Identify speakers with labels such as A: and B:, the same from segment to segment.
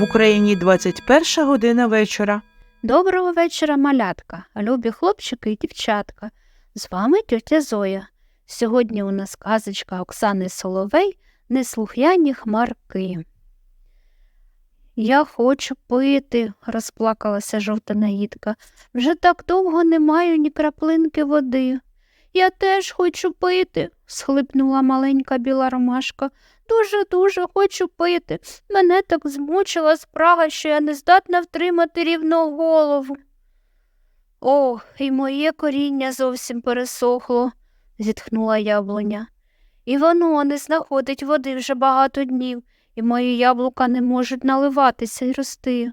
A: В Україні 21 година вечора.
B: Доброго вечора, малятка, любі хлопчики і дівчатка. З вами тьотя Зоя. Сьогодні у нас казочка Оксани Соловей Неслухняні хмарки. Я хочу пити, розплакалася жовта наїдка. Вже так довго не маю ні краплинки води. Я теж хочу пити, схлипнула маленька біла ромашка. Дуже дуже хочу пити. Мене так змучила спрага, що я не здатна втримати рівну голову. Ох, і моє коріння зовсім пересохло, зітхнула яблуня. І воно не знаходить води вже багато днів, і мої яблука не можуть наливатися і рости.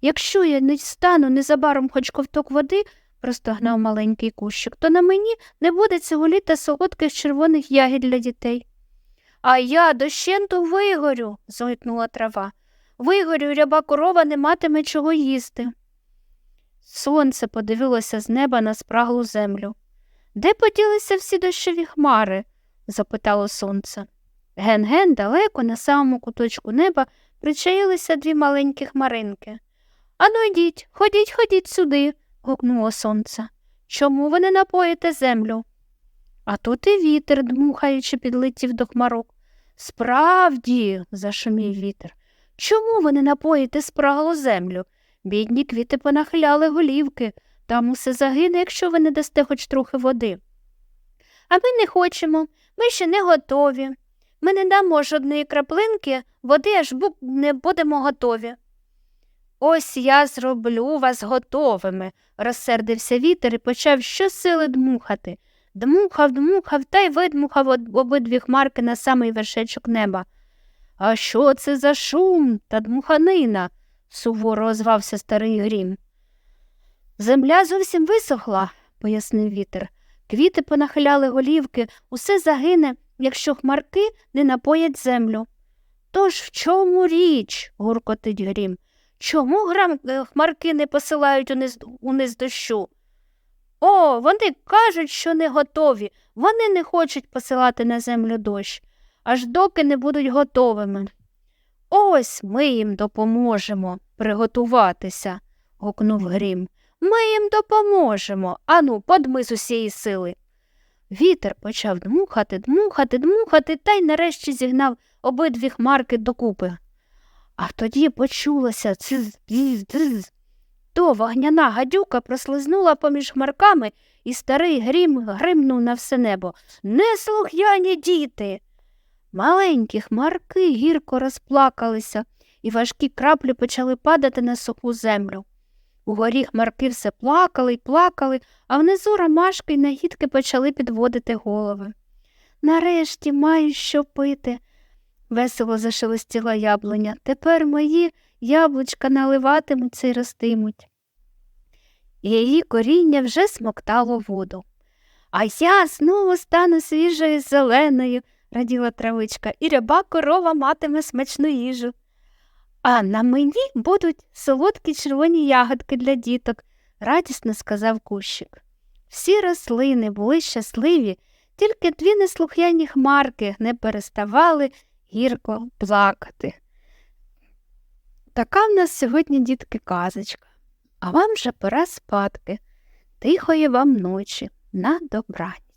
B: Якщо я не стану незабаром хоч ковток води, простогнав маленький кущик, то на мені не буде цього літа солодких червоних ягід для дітей. А я дощенту вигорю, зойкнула трава. Вигорю, ряба корова не матиме чого їсти. Сонце подивилося з неба на спраглу землю. Де поділися всі дощові хмари? запитало сонце. Ген-ген далеко на самому куточку неба причаїлися дві маленькі хмаринки. Ану йдіть, ходіть, ходіть сюди, гукнуло сонце. Чому ви не напоїте землю? А тут і вітер, дмухаючи, підлетів до хмарок. Справді, зашумів вітер. Чому ви не напоїте спраглу землю? Бідні квіти понахиляли голівки, там усе загине, якщо ви не дасте хоч трохи води. А ми не хочемо, ми ще не готові. Ми не дамо жодної краплинки, води аж не будемо готові. Ось я зроблю вас готовими, розсердився вітер і почав щосили дмухати. Дмухав, дмухав та й видмухав об- обидві хмарки на самий вершечок неба. А що це за шум та дмуханина? суворо озвався старий грім. Земля зовсім висохла, пояснив вітер. Квіти понахиляли голівки, усе загине, якщо хмарки не напоять землю. Тож в чому річ? гуркотить грім. Чому грам... е, хмарки не посилають униз, униз дощу? О, вони кажуть, що не готові. Вони не хочуть посилати на землю дощ, аж доки не будуть готовими. Ось ми їм допоможемо приготуватися, гукнув Грім. Ми їм допоможемо. Ану, подми з усієї сили. Вітер почав дмухати, дмухати, дмухати та й нарешті зігнав обидві хмарки докупи. А тоді біз, дзиз. То вогняна гадюка прослизнула поміж хмарками, і старий грім гримнув на все небо. Неслухняні діти. Маленькі хмарки гірко розплакалися, і важкі краплі почали падати на суху землю. Угорі хмарки все плакали й плакали, а внизу ромашки й нагідки почали підводити голови. Нарешті маю що пити, весело зашелестіла яблуня. Тепер мої яблучка наливатимуться й ростимуть. Її коріння вже смоктало воду. А я знову стану свіжою зеленою, раділа травичка, і ряба корова матиме смачну їжу. А на мені будуть солодкі червоні ягодки для діток, радісно сказав кущик. Всі рослини були щасливі, тільки дві неслухняні хмарки не переставали гірко плакати. Така в нас сьогодні, дітки, казочка, а вам вже пора спадки. Тихої вам ночі, на добрані.